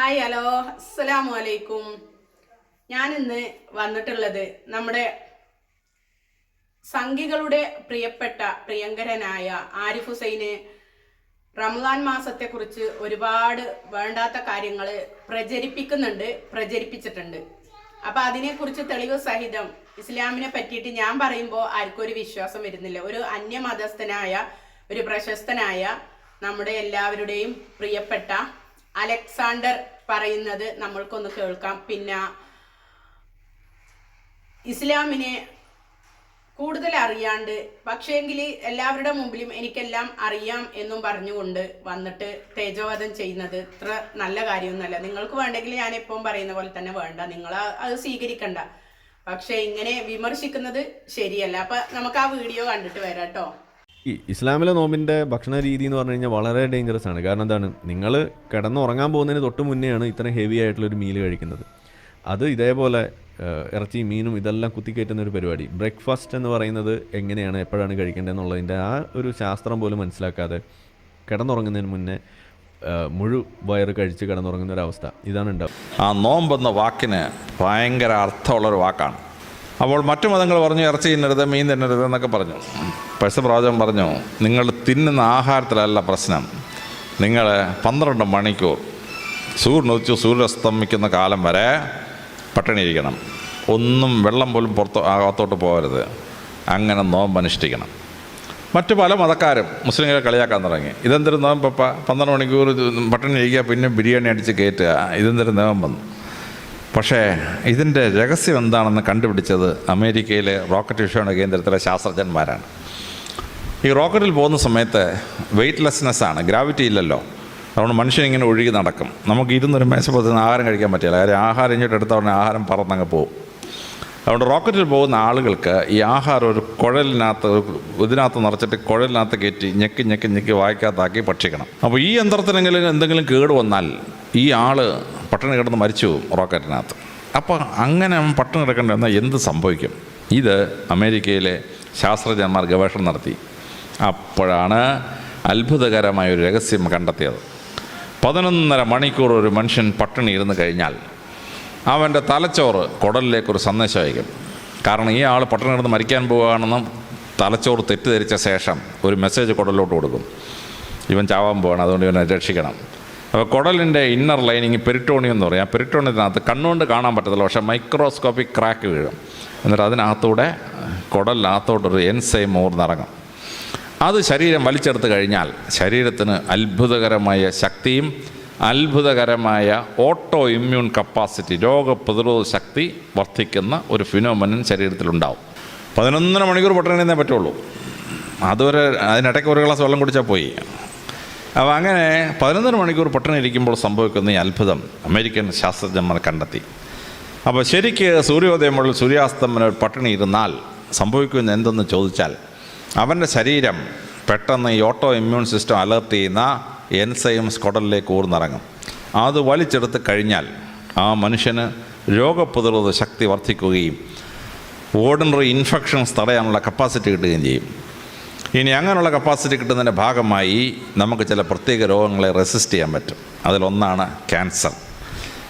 Hi hello. അസ്സലാമു അലൈക്കും. ഞാൻ ഇന്ന് വന്നിട്ടുള്ളത് നമ്മുടെ സംഘികളുടെ പ്രിയപ്പെട്ട പ്രിയങ്കരനായ ആരിഫ് ഹുസൈന് റമദാൻ മാസത്തെക്കുറിച്ച് ഒരുപാട് വേണ്ടാത്ത കാര്യങ്ങൾ പ്രചരിപ്പിക്കുന്നുണ്ട് പ്രചരിപ്പിച്ചിട്ടുണ്ട്. അപ്പൊ അതിനെക്കുറിച്ച് തെളിവ് സഹിതം ഇസ്ലാമിനെ പറ്റിയിട്ട് ഞാൻ പറയുമ്പോൾ ആർക്കും ഒരു വിശ്വാസം വരുന്നില്ല. ഒരു അന്യമതസ്ഥനായ ഒരു പ്രശസ്തനായ നമ്മുടെ എല്ലാവരുടെയും പ്രിയപ്പെട്ട അലക്സാണ്ടർ പറയുന്നത് നമ്മൾക്കൊന്ന് കേൾക്കാം. പിന്നെ ഇസ്ലാമിനെ കൂടുതൽ അറിയാണ്ട് പക്ഷേങ്കിൽ എല്ലാവരുടെ മുമ്പിലും എനിക്കെല്ലാം അറിയാം എന്നും പറഞ്ഞുകൊണ്ട് വന്നിട്ട് തേജോവധം ചെയ്യുന്നത് ഇത്ര നല്ല കാര്യമൊന്നുമല്ല. നിങ്ങൾക്ക് വേണ്ടെങ്കിൽ ഞാൻ എപ്പോഴും പറയുന്ന പോലെ തന്നെ വേണ്ട. നിങ്ങൾ അത് സ്വീകരിക്കണ്ട. പക്ഷെ ഇങ്ങനെ വിമർശിക്കുന്നത് ശരിയല്ല. അപ്പൊ നമുക്ക് ആ വീഡിയോ കണ്ടിട്ട് വരാം കേട്ടോ. ഈ ഇസ്ലാമിലെ നോമ്പിന്റെ ഭക്ഷണ രീതി എന്ന് പറഞ്ഞു കഴിഞ്ഞാൽ വളരെ ഡേഞ്ചറസ് ആണ്. കാരണം എന്താണ്? നിങ്ങൾ കിടന്നുറങ്ങാൻ പോകുന്നതിന് തൊട്ട് മുന്നെയാണ് ഇത്ര ഹെവി ആയിട്ടുള്ളൊരു മീൽ കഴിക്കുന്നത്. അത് ഇതേപോലെ ഇറച്ചി മീനും ഇതെല്ലാം കുത്തിക്കയറ്റുന്ന ഒരു പരിപാടി. ബ്രേക്ക്ഫാസ്റ്റ് എന്ന് പറയുന്നത് എങ്ങനെയാണ് എപ്പോഴാണ് കഴിക്കേണ്ടതെന്നുള്ളതിന്റെ ആ ഒരു ശാസ്ത്രം പോലും മനസ്സിലാക്കാതെ കിടന്നുറങ്ങുന്നതിന് മുന്നേ മുഴു വയറ് കഴിച്ച് കിടന്നുറങ്ങുന്ന ഒരു അവസ്ഥ. ഇതാണ് ഉണ്ടാവുക. ആ നോമ്പെന്ന വാക്കിന് ഭയങ്കര അർത്ഥമുള്ളൊരു വാക്കാണ്. അപ്പോൾ മറ്റു മതങ്ങൾ പറഞ്ഞു ഇറച്ചി തിന്നരുത് മീൻ തിന്നരുത് എന്നൊക്കെ പറഞ്ഞു. പശുപ്രാജം പറഞ്ഞു നിങ്ങൾ തിന്നുന്ന ആഹാരത്തിലല്ല പ്രശ്നം. നിങ്ങൾ പന്ത്രണ്ട് മണിക്കൂർ സൂര്യൻ ഉദിച്ചു സൂര്യസ്തമിക്കുന്ന കാലം വരെ പട്ടിണി ഇരിക്കണം. ഒന്നും വെള്ളം പോലും പുറത്ത് അകത്തോട്ട് പോകരുത്. അങ്ങനെ നോമ്പ് അനുഷ്ഠിക്കണം. മറ്റു പല മതക്കാരും മുസ്ലിങ്ങളെ കളിയാക്കാൻ തുടങ്ങി. ഇതെന്തൊരു നോമ്പപ്പ പന്ത്രണ്ട് മണിക്കൂർ പട്ടിണി ഇരിക്കുക പിന്നെ ബിരിയാണി അടിച്ച് കയറ്റുക. ഇതെന്തൊരു നോമ്പെന്ന്? പക്ഷേ ഇതിന്റെ രഹസ്യം എന്താണെന്ന് കണ്ടുപിടിച്ചത് അമേരിക്കയിലെ റോക്കറ്റ് വിക്ഷേപണ കേന്ദ്രത്തിലെ ശാസ്ത്രജ്ഞന്മാരാണ്. ഈ റോക്കറ്റിൽ പോകുന്ന സമയത്ത് വെയ്റ്റ്ലെസ്നെസ് ആണ് ഗ്രാവിറ്റി ഇല്ലല്ലോ. അതുകൊണ്ട് മനുഷ്യൻ ഇങ്ങനെ ഒഴുകി നടക്കും. നമുക്ക് ഇരുന്നൊരു മേശപ്പുറത്ത് ആഹാരം കഴിക്കാൻ പറ്റില്ല. കാര്യം ആഹാരം ഇങ്ങോട്ട് എടുത്ത ഉടനെ ആഹാരം പറന്നങ്ങ് പോകും അതുകൊണ്ട് റോക്കറ്റിൽ പോകുന്ന ആളുകൾക്ക് ഈ ആഹാരം ഒരു കുഴലിനകത്ത് ഇതിനകത്ത് നിറച്ചിട്ട് കുഴലിനകത്ത് കയറ്റി ഞെക്കി ഞെക്കി ഞെക്കി വായിക്കാത്താക്കി ഭക്ഷിക്കണം. അപ്പോൾ ഈ യന്ത്രത്തിനെങ്കിലും എന്തെങ്കിലും കേട് വന്നാൽ ഈ ആൾ പട്ടിണി കിടന്ന് മരിച്ചു റോക്കറ്റിനകത്ത്. അപ്പോൾ അങ്ങനെ അവൻ പട്ടിണി കിടക്കേണ്ടി വന്നാൽ എന്ത് സംഭവിക്കും? ഇത് അമേരിക്കയിലെ ശാസ്ത്രജ്ഞന്മാർ ഗവേഷണം നടത്തി. അപ്പോഴാണ് അത്ഭുതകരമായ ഒരു രഹസ്യം കണ്ടെത്തിയത്. പതിനൊന്നര മണിക്കൂർ ഒരു മനുഷ്യൻ പട്ടിണി ഇരുന്ന് കഴിഞ്ഞാൽ അവന്റെ തലച്ചോറ് കുടലിലേക്കൊരു സന്ദേശം അയക്കും. കാരണം ഈ ആൾ പട്ടണം കിടന്ന് മരിക്കാൻ പോവുകയാണെന്നും തലച്ചോറ് തെറ്റിദ്ധരിച്ച ശേഷം ഒരു മെസ്സേജ് കുടലിലോട്ട് കൊടുക്കും. ഇവൻ ചാവാൻ പോവാണ് അതുകൊണ്ട് ഇവനെ രക്ഷിക്കണം. അപ്പോൾ കുടലിന്റെ ഇന്നർ ലൈനിങ് പെരിട്ടോണിയം എന്ന് പറയും. ആ പെരിട്ടോണിയത്തിനകത്ത് കണ്ണുകൊണ്ട് കാണാൻ പറ്റത്തില്ല. പക്ഷേ മൈക്രോസ്കോപ്പിക് ക്രാക്ക് വീഴും. എന്നിട്ട് അതിനകത്തൂടെ കുടലിനകത്തോട്ടൊരു എൻസൈം ഊർന്നിറങ്ങും അത് ശരീരം വലിച്ചെടുത്ത് കഴിഞ്ഞാൽ ശരീരത്തിന് അത്ഭുതകരമായ ശക്തിയും അത്ഭുതകരമായ ഓട്ടോ ഇമ്മ്യൂൺ കപ്പാസിറ്റി രോഗപ്രതിരോധ ശക്തി വർദ്ധിക്കുന്ന ഒരു ഫിനോമനൻ ശരീരത്തിലുണ്ടാവും പതിനൊന്നര മണിക്കൂർ പൊട്ടണേ പറ്റുള്ളൂ. അതുവരെ അതിനിടയ്ക്ക് ഒരു ഗ്ലാസ് വെള്ളം കുടിച്ചാൽ പോയി. അപ്പോൾ അങ്ങനെ പതിനൊന്നര മണിക്കൂർ പൊട്ടണം ഇരിക്കുമ്പോൾ സംഭവിക്കുന്ന ഈ അത്ഭുതം അമേരിക്കൻ ശാസ്ത്രജ്ഞന്മാർ കണ്ടെത്തി. അപ്പോൾ ശരിക്ക് സൂര്യോദയം മുതൽ സൂര്യാസ്തമന പട്ടിണി ഇരുന്നാൽ സംഭവിക്കുന്ന എന്തെന്ന് ചോദിച്ചാൽ അവന്റെ ശരീരം പെട്ടെന്ന് ഈ ഓട്ടോ ഇമ്മ്യൂൺ സിസ്റ്റം അലേർട്ട് ചെയ്യുന്ന എൻസൈം സ്കൊടലിലേക്ക് ഊർന്നിറങ്ങും. അത് വലിച്ചെടുത്ത് കഴിഞ്ഞാൽ ആ മനുഷ്യന് രോഗപ്രതിരോധ ശക്തി വർദ്ധിക്കുകയും ഓർഡിനറി ഇൻഫെക്ഷൻസ് തടയാനുള്ള കപ്പാസിറ്റി കിട്ടുകയും ചെയ്യും. ഇനി അങ്ങനെയുള്ള കപ്പാസിറ്റി കിട്ടുന്നതിന്റെ ഭാഗമായി നമുക്ക് ചില പ്രത്യേക രോഗങ്ങളെ റെസിസ്റ്റ് ചെയ്യാൻ പറ്റും. അതിലൊന്നാണ് ക്യാൻസർ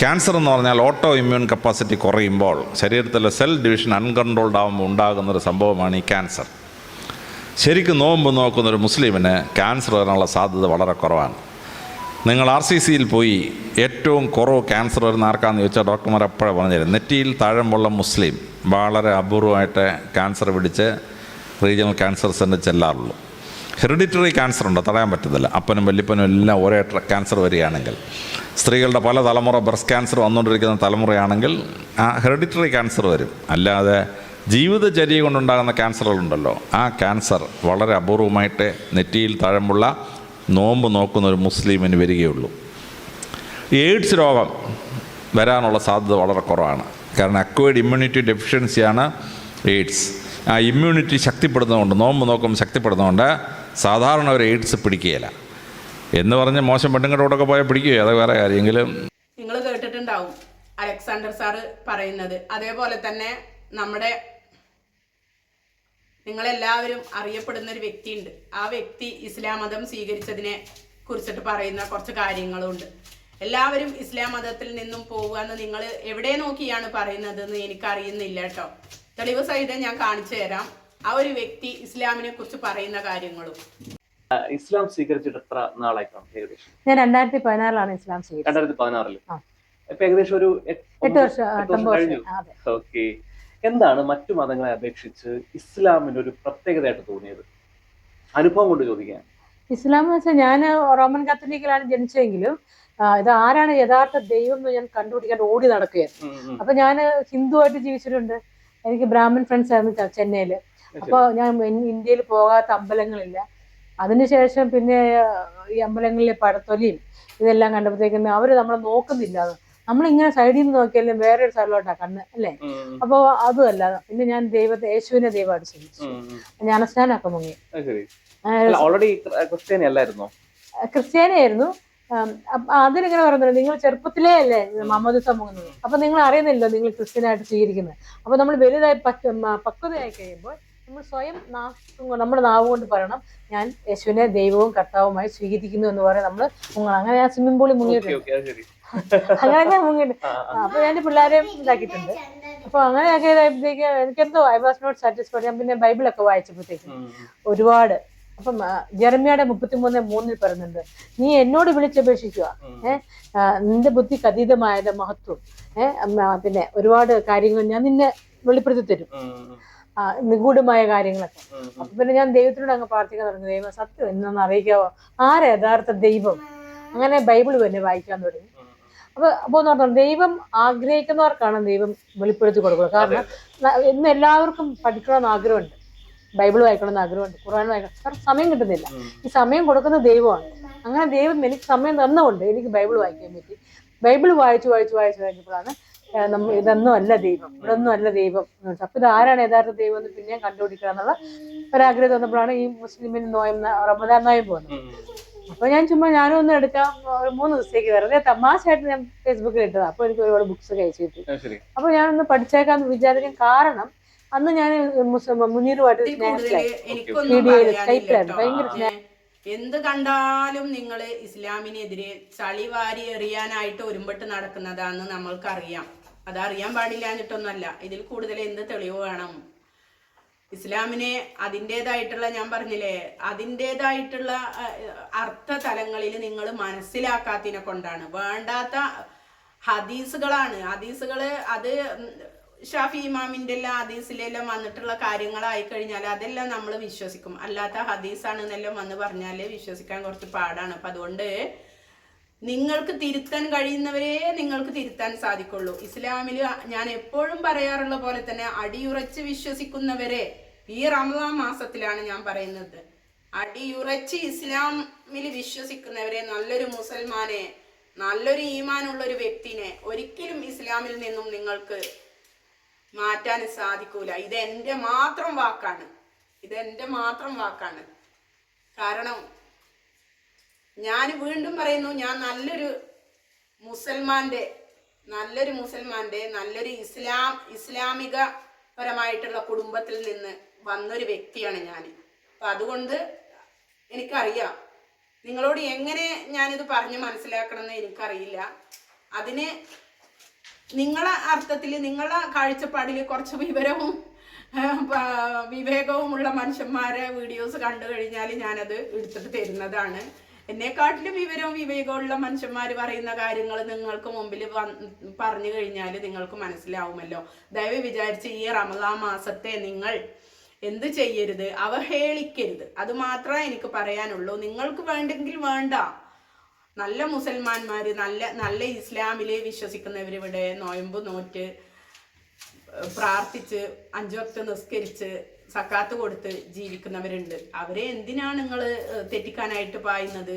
ക്യാൻസർ എന്ന് പറഞ്ഞാൽ ഓട്ടോ ഇമ്മ്യൂൺ കപ്പാസിറ്റി കുറയുമ്പോൾ ശരീരത്തിലെ സെൽ ഡിവിഷൻ അൺകൺട്രോൾഡ് ആകുമ്പോൾ ഉണ്ടാകുന്ന ഒരു സംഭവമാണ് ഈ ക്യാൻസർ ശരിക്കും നോമ്പ് നോക്കുന്ന ഒരു മുസ്ലിമിന് ക്യാൻസർ വരാനുള്ള സാധ്യത വളരെ കുറവാണ്. നിങ്ങൾ ആർ സി സിയിൽ പോയി ഏറ്റവും കുറവ് ക്യാൻസർ വരുന്ന ആർക്കാന്ന് ചോദിച്ചാൽ ഡോക്ടർമാർ അപ്പോഴേ പറഞ്ഞുതരും? നെറ്റിയിൽ താഴമ്പുള്ള മുസ്ലിം വളരെ അപൂർവമായിട്ട് ക്യാൻസർ പിടിച്ച് റീജിയണൽ ക്യാൻസർ സെന്റർ ചെല്ലാറുള്ളൂ. ഹെറിഡിറ്ററി ക്യാൻസർ ഉണ്ട്? തടയാൻ പറ്റത്തില്ല. അപ്പനും വല്യപ്പനും എല്ലാം ഒരേ ക്യാൻസർ വരികയാണെങ്കിൽ. സ്ത്രീകളുടെ പല തലമുറ ബ്രസ്റ്റ് ക്യാൻസർ വന്നുകൊണ്ടിരിക്കുന്ന തലമുറയാണെങ്കിൽ ആ ഹെറിഡിറ്ററി ക്യാൻസർ വരും. അല്ലാതെ ജീവിതചര്യ കൊണ്ടുണ്ടാകുന്ന ക്യാൻസറുകളുണ്ടല്ലോ ആ ക്യാൻസർ വളരെ അപൂർവമായിട്ട് നെറ്റിയിൽ താഴമുള്ള നോമ്പ് നോക്കുന്ന ഒരു മുസ്ലിമിന് വരികയുള്ളൂ. എയ്ഡ്സ് രോഗം വരാനുള്ള സാധ്യത വളരെ കുറവാണ്. കാരണം അക്വേഡ് ഇമ്മ്യൂണിറ്റി ഡെഫിഷ്യൻസിയാണ് എയ്ഡ്സ്. ആ ഇമ്മ്യൂണിറ്റി ശക്തിപ്പെടുന്നതുകൊണ്ട് നോമ്പ് നോക്കും ശക്തിപ്പെടുന്നതുകൊണ്ട് സാധാരണ ഒരു എയ്ഡ്സ് പിടിക്കുകയില്ല. എന്ന് പറഞ്ഞ് മോശം പെണ്ണുങ്ങളുടെ കൂടെ പോയാൽ പിടിക്കുകയോ അത് വേറെ കാര്യമെങ്കിലും നിങ്ങൾ കേട്ടിട്ടുണ്ടാവും അലക്സാണ്ടർ സാറ് പറയുന്നത്. അതേപോലെ തന്നെ നമ്മുടെ നിങ്ങളെല്ലാവരും അറിയപ്പെടുന്ന ഒരു വ്യക്തിയുണ്ട്. ആ വ്യക്തി ഇസ്ലാം മതം സ്വീകരിച്ചതിനെ കുറിച്ചിട്ട് പറയുന്ന കുറച്ച് കാര്യങ്ങളുണ്ട്. എല്ലാവരും ഇസ്ലാം മതത്തിൽ നിന്നും പോവുക എന്ന് നിങ്ങൾ എവിടെ നോക്കിയാണ് പറയുന്നത് എന്ന് എനിക്കറിയുന്നില്ല കേട്ടോ. തെളിവ് സഹിതം ഞാൻ കാണിച്ചു തരാം. ആ ഒരു വ്യക്തി ഇസ്ലാമിനെ കുറിച്ച് പറയുന്ന കാര്യങ്ങളും. ഇസ്ലാം സ്വീകരിച്ചിട്ട് എത്ര നാളായി ഏകദേശം? ഞാൻ രണ്ടായിരത്തി പതിനാറിലാണ് ഇസ്ലാം സ്വീകരിച്ചത്. രണ്ടായിരത്തി പതിനാറിൽ? ആ. ഇപ്പൊ ഏകദേശം ഒരു എട്ട് വർഷം കഴിഞ്ഞു. അതെ. ഓക്കെ. എന്താണ് മറ്റു മതങ്ങളെ അപേക്ഷിച്ച് ഇസ്ലാമിന് ഒരു പ്രത്യേകതയായിട്ട് തോന്നിയത്? അനുഭവം കൊണ്ട് ചോദിക്കാൻ ഇസ്ലാം എന്ന് വെച്ചാൽ ഞാൻ റോമൻ കാത്തലിക്കിലാണ് ജനിച്ചതെങ്കിലും ഇത് ആരാണ് യഥാർത്ഥ ദൈവം എന്ന് ഞാൻ കണ്ടുപിടിക്കാൻ ഓടി നടക്കുകയായിരുന്നു. അപ്പൊ ഞാൻ ഹിന്ദുവായിട്ട് ജീവിച്ചിട്ടുണ്ട്. എനിക്ക് ബ്രാഹ്മൺ ഫ്രണ്ട്സ് ആയിരുന്നു ചെന്നൈയിൽ. അപ്പൊ ഞാൻ ഇന്ത്യയിൽ പോകാത്ത അമ്പലങ്ങളില്ല. അതിനുശേഷം പിന്നെ ഈ അമ്പലങ്ങളിലെ പടത്തൊലിയും ഇതെല്ലാം കണ്ടപ്പോഴത്തേക്കും അവർ നമ്മളെ നോക്കുന്നില്ല. നമ്മളിങ്ങനെ സൈഡിൽ നിന്ന് നോക്കിയാലും വേറൊരു സ്ഥലമായിട്ടാ കണ്ണ് അല്ലേ. അപ്പോൾ അതുമല്ല പിന്നെ ഞാൻ ദൈവത്തെ യേശുവിനെ ദൈവമായിട്ട് ശ്രമിച്ചു ഞാൻ ഉം. മുങ്ങി. ഓൾറെഡി ക്രിസ്ത്യാനി അല്ലായിരുന്നോ? ക്രിസ്ത്യാനിയായിരുന്നു. ആം, അപ്പ അതിനിങ്ങനെ പറയുന്നത് നിങ്ങൾ ചെറുപ്പത്തിലേ അല്ലേ മുഹമ്മദ് സമൂഹം? അപ്പൊ നിങ്ങൾ അറിയുന്നില്ലോ നിങ്ങൾ ക്രിസ്ത്യനായിട്ട് സ്വീകരിക്കുന്നത്. അപ്പൊ നമ്മൾ വലുതായി പക്വതയായി കഴിയുമ്പോൾ നമ്മൾ സ്വയം നാക്കും നമ്മുടെ നാവ് കൊണ്ട് പറയണം ഞാൻ യേശുവിനെ ദൈവവും കർത്താവുമായി സ്വീകരിക്കുന്നു എന്ന് പറയാൻ നമ്മൾ മുങ്ങണം അങ്ങനെ ഞാൻ സ്വിമ്മിംഗ് പൂളിൽ മുങ്ങിയിട്ടുണ്ട്. അങ്ങനെ ഞാൻ മുങ്ങിയിട്ടുണ്ട്. ആ, ആ. ആ, അപ്പൊ ഞാൻ പിള്ളേരെയും ഇതാക്കിയിട്ടുണ്ട്. അപ്പൊ അങ്ങനെയൊക്കെ ഇതായപ്പോഴത്തേക്ക് എനിക്കെന്തോ ഐ വാസ് നോട്ട് സാറ്റിസ്ഫൈഡ് ഞാൻ പിന്നെ ബൈബിളൊക്കെ വായിച്ചപ്പോഴത്തേക്കും ഒരുപാട് അപ്പം ജർമ്മിയുടെ ജെറമ്യയുടെ മുപ്പത്തിമൂന്ന് മൂന്നിൽ പറയുന്നുണ്ട് നീ എന്നോട് വിളിച്ചപേക്ഷിക്കുക. ഏർ ഏഹ് നിന്റെ ബുദ്ധിക്ക് അതീതമായത് മഹത്വം. ഏഹ് പിന്നെ ഒരുപാട് കാര്യങ്ങൾ ഞാൻ നിന്നെ വെളിപ്പെടുത്തി തരും. നിഗൂഢമായ കാര്യങ്ങളൊക്കെ. അപ്പൊ പിന്നെ ഞാൻ ദൈവത്തിനോട് അങ്ങ് പ്രാർത്ഥിക്കാൻ തുടങ്ങി. ദൈവം സത്യം എന്നൊന്ന് അറിയിക്കാവോ? ആരാ യഥാർത്ഥ ദൈവം? അങ്ങനെ ബൈബിൾ തന്നെ വായിക്കാൻ തുടങ്ങി. അപ്പൊ അപ്പൊ എന്ന് പറഞ്ഞാൽ ദൈവം ആഗ്രഹിക്കുന്നവർക്കാണ് ദൈവം വെളിപ്പെടുത്തി കൊടുക്കുന്നത്. കാരണം ഇന്ന് എല്ലാവർക്കും പഠിക്കണമെന്ന് ആഗ്രഹമുണ്ട്. ബൈബിൾ വായിക്കണം എന്ന് ആഗ്രഹമുണ്ട് ഖുർആൻ വായിക്കണം. സാർ സമയം കിട്ടുന്നില്ല. ഈ സമയം കൊടുക്കുന്ന ദൈവമാണ്. അങ്ങനെ ദൈവം എനിക്ക് സമയം തന്നുകൊണ്ട് എനിക്ക് ബൈബിൾ വായിക്കാൻ പറ്റി. ബൈബിൾ വായിച്ചു വായിച്ചു വായിച്ചു കഴിഞ്ഞപ്പോഴാണ് നമ്മൾ നമ്മ ഇതൊന്നും അല്ല ദൈവം ഇവിടൊന്നും അല്ല ദൈവം അപ്പൊ ഇത് ആരാണ് യഥാർത്ഥ ദൈവം എന്ന് പിന്നെയും കണ്ടുപിടിക്കുക എന്നുള്ള ഒരാഗ്രഹം തന്നപ്പോഴാണ് ഈ മുസ്ലിമിന് നോയം റമദാൻ നോയം പോകുന്നത്. അപ്പൊ ഞാൻ ചുമ്മാ ഞാനും ഒന്ന് എടുക്കാം ഒരു മൂന്ന് ദിവസത്തേക്ക് വെറുതെ തമാശയായിട്ട് ഞാൻ ഫേസ്ബുക്കിൽ ഇട്ടതാ. അപ്പൊ എനിക്ക് ഒരുപാട് ബുക്സ് കഴിച്ചു കിട്ടി. അപ്പൊ ഞാനൊന്ന് പഠിച്ചേക്കാന്ന് വിചാരിക്കാൻ കാരണം അന്ന് ഞാൻ മുനീറുമായിട്ട്. ഭയങ്കര എന്ത് കണ്ടാലും നിങ്ങൾ ഇസ്ലാമിനെതിരെ ചളി വാരി എറിയാനായിട്ട് ഒരുമ്പെട്ട് നടക്കുന്നതാന്ന് നമ്മൾക്കറിയാം. അതറിയാൻ പാടില്ല എന്നിട്ടൊന്നുമല്ല. ഇതിൽ കൂടുതൽ എന്ത് തെളിവ് വേണം? ഇസ്ലാമിനെ അതിന്റെതായിട്ടുള്ള ഞാൻ പറഞ്ഞില്ലേ അതിന്റെതായിട്ടുള്ള അർത്ഥ തലങ്ങളിൽ നിങ്ങൾ മനസ്സിലാക്കാത്തതിനെ കൊണ്ടാണ്. വേണ്ടാത്ത ഹദീസുകളാണ്. ഹദീസുകൾ അത് ഷാഫി ഇമാമിന്റെ എല്ലാം ഹദീസിലെല്ലാം വന്നിട്ടുള്ള കാര്യങ്ങളായി കഴിഞ്ഞാൽ അതെല്ലാം നമ്മൾ വിശ്വസിക്കും. അല്ലാത്ത ഹദീസാണെന്നെല്ലാം വന്ന് പറഞ്ഞാൽ വിശ്വസിക്കാൻ കുറച്ച് പാടാണ്. അപ്പം അതുകൊണ്ട് നിങ്ങൾക്ക് തിരുത്താൻ കഴിയുന്നവരെ നിങ്ങൾക്ക് തിരുത്താൻ സാധിക്കുള്ളൂ. ഇസ്ലാമിൽ ഞാൻ എപ്പോഴും പറയാറുള്ള പോലെ തന്നെ അടിയുറച്ച് വിശ്വസിക്കുന്നവരെ ഈ റമദാൻ മാസത്തിലാണ് ഞാൻ പറയുന്നത്. അടിയുറച്ച് ഇസ്ലാമിൽ വിശ്വസിക്കുന്നവരെ നല്ലൊരു മുസൽമാനെ നല്ലൊരു ഈമാനുള്ള ഒരു വ്യക്തിനെ ഒരിക്കലും ഇസ്ലാമിൽ നിന്നും നിങ്ങൾക്ക് മാറ്റാൻ സാധിക്കൂല. ഇത് എന്റെ മാത്രം വാക്കാണ്. ഇത് എന്റെ മാത്രം വാക്കാണ്. കാരണം ഞാൻ വീണ്ടും പറയുന്നു ഞാൻ നല്ലൊരു മുസൽമാന്റെ നല്ലൊരു മുസൽമാന്റെ നല്ലൊരു ഇസ്ലാം ഇസ്ലാമിക പരമായിട്ടുള്ള കുടുംബത്തിൽ നിന്ന് വന്നൊരു വ്യക്തിയാണ് ഞാൻ. അപ്പം അതുകൊണ്ട് എനിക്കറിയാം. നിങ്ങളോട് എങ്ങനെ ഞാനിത് പറഞ്ഞ് മനസ്സിലാക്കണം എന്ന് എനിക്കറിയില്ല. അതിന് നിങ്ങളെ അർത്ഥത്തിൽ നിങ്ങളെ കാഴ്ചപ്പാടിൽ കുറച്ച് വിവരവും വിവേകവുമുള്ള മനുഷ്യന്മാരെ വീഡിയോസ് കണ്ടു കഴിഞ്ഞാൽ ഞാനത് എടുത്തിട്ട് തരുന്നതാണ്. എന്നെക്കാട്ടിലും വിവരവും വിവേകമുള്ള മനുഷ്യന്മാർ പറയുന്ന കാര്യങ്ങൾ നിങ്ങൾക്ക് മുമ്പിൽ പറഞ്ഞു കഴിഞ്ഞാൽ നിങ്ങൾക്ക് മനസ്സിലാവുമല്ലോ. ദയവ് വിചാരിച്ച് ഈ റമദാ മാസത്തെ നിങ്ങൾ എന്ത് ചെയ്യരുത്? അവഹേളിക്കരുത്. അത് മാത്രമേ എനിക്ക് പറയാനുള്ളൂ. നിങ്ങൾക്ക് വേണ്ടെങ്കിൽ വേണ്ട. നല്ല മുസൽമാന്മാർ നല്ല നല്ല ഇസ്ലാമിൽ വിശ്വസിക്കുന്നവർ ഇവിടെ നോയമ്പ് നോറ്റ് പ്രാർത്ഥിച്ച് അഞ്ചു വക്ത് നിസ്കരിച്ച് സക്കാത്ത് കൊടുത്ത് ജീവിക്കുന്നവരുണ്ട്. അവരെ എന്തിനാണ് നിങ്ങൾ തെറ്റിക്കാനായിട്ട് പായുന്നത്?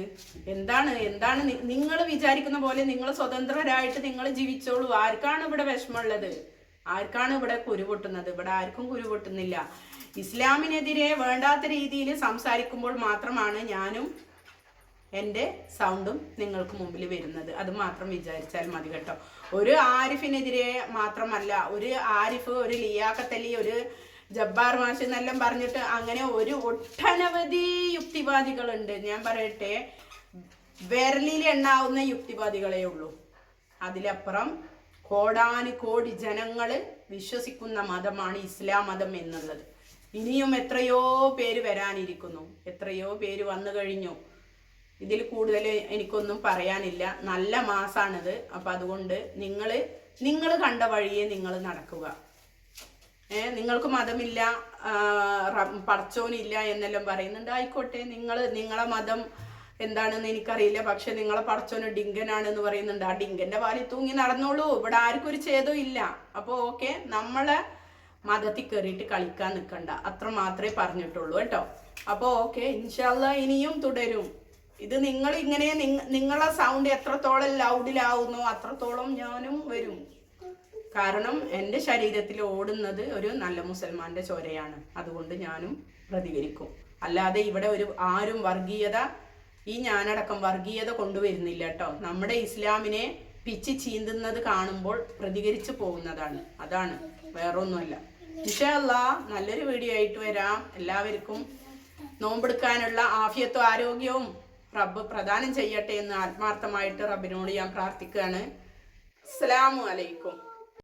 എന്താണ് എന്താണ് നിങ്ങൾ വിചാരിക്കുന്ന പോലെ നിങ്ങൾ സ്വതന്ത്രരായിട്ട് നിങ്ങൾ ജീവിച്ചോളൂ. ആർക്കാണ് ഇവിടെ വിഷമമുള്ളത്? ആർക്കാണ് ഇവിടെ കുരുപൊട്ടുന്നത്? ഇവിടെ ആർക്കും കുരുപൊട്ടുന്നില്ല. ഇസ്ലാമിനെതിരെ വേണ്ടാത്ത രീതിയിൽ സംസാരിക്കുമ്പോൾ മാത്രമാണ് ഞാനും എന്റെ സൗണ്ടും നിങ്ങൾക്ക് മുമ്പിൽ വരുന്നത്. അത് മാത്രം വിചാരിച്ചാൽ മതി കേട്ടോ. ഒരു ആരിഫിനെതിരെ മാത്രമല്ല ഒരു ആരിഫ് ഒരു ലിയാക്കത്തലി ഒരു ജബ്ബാർ മാഷ് എന്നെല്ലാം പറഞ്ഞിട്ട് അങ്ങനെ ഒരു ഒട്ടനവധി യുക്തിവാദികളുണ്ട്. ഞാൻ പറയട്ടെ വിരലിൽ എണ്ണാവുന്ന യുക്തിവാദികളേ ഉള്ളൂ. അതിലപ്പുറം കോടാനു കോടി ജനങ്ങൾ വിശ്വസിക്കുന്ന മതമാണ് ഇസ്ലാം മതം എന്നുള്ളത്. ഇനിയും എത്രയോ പേര് വരാനിരിക്കുന്നു. എത്രയോ പേര് വന്നു കഴിഞ്ഞു. ഇതിൽ കൂടുതൽ എനിക്കൊന്നും പറയാനില്ല. നല്ല മാസാണിത്. അപ്പം അതുകൊണ്ട് നിങ്ങൾ നിങ്ങൾ കണ്ട വഴിയെ നിങ്ങൾ നടക്കുക. ഏ നിങ്ങൾക്ക് മതമില്ല പടച്ചോനില്ല എന്നെല്ലാം പറയുന്നുണ്ട്. ആയിക്കോട്ടെ നിങ്ങൾ നിങ്ങളെ മതം എന്താണെന്ന് എനിക്കറിയില്ല. പക്ഷെ നിങ്ങളെ പടച്ചോന് ഡിങ്കനാണെന്ന് പറയുന്നുണ്ട്. ആ ഡിങ്കന്റെ വാലി തൂങ്ങി നടന്നോളൂ. ഇവിടെ ആർക്കും ഒരു ഛേദവും ഇല്ല. അപ്പോൾ ഓക്കെ നമ്മളെ മതത്തിൽ കയറിയിട്ട് കളിക്കാൻ നിൽക്കണ്ട അത്ര മാത്രമേ പറഞ്ഞിട്ടുള്ളൂ കേട്ടോ. അപ്പോൾ ഓക്കെ ഇൻഷാല്ല ഇനിയും തുടരും. ഇത് നിങ്ങൾ ഇങ്ങനെ നിങ്ങ- നിങ്ങളെ സൗണ്ട് എത്രത്തോളം ലൗഡിലാവുന്നോ അത്രത്തോളം ഞാനും വരും. കാരണം എന്റെ ശരീരത്തിൽ ഓടുന്നത് ഒരു നല്ല മുസൽമാന്റെ ചോരയാണ്. അതുകൊണ്ട് ഞാനും പ്രതികരിക്കും. അല്ലാതെ ഇവിടെ ഒരു ആരും വർഗീയത ഈ ഞാനടക്കം വർഗീയത കൊണ്ടുവരുന്നില്ല കേട്ടോ. നമ്മുടെ ഇസ്ലാമിനെ പിച്ച് ചീന്തുന്നത് കാണുമ്പോൾ പ്രതികരിച്ചു പോകുന്നതാണ്. അതാണ്. വേറൊന്നുമല്ല. ഇൻഷല്ല നല്ലൊരു വീഡിയോ ആയിട്ട് വരാം. എല്ലാവർക്കും നോമ്പെടുക്കാനുള്ള ആഫിയത്വം ആരോഗ്യവും റബ്ബ് പ്രദാനം ചെയ്യട്ടെ എന്ന് ആത്മാർത്ഥമായിട്ട് റബ്ബിനോട് ഞാൻ പ്രാർത്ഥിക്കുകയാണ്. അസ്സലാമു അലൈക്കും.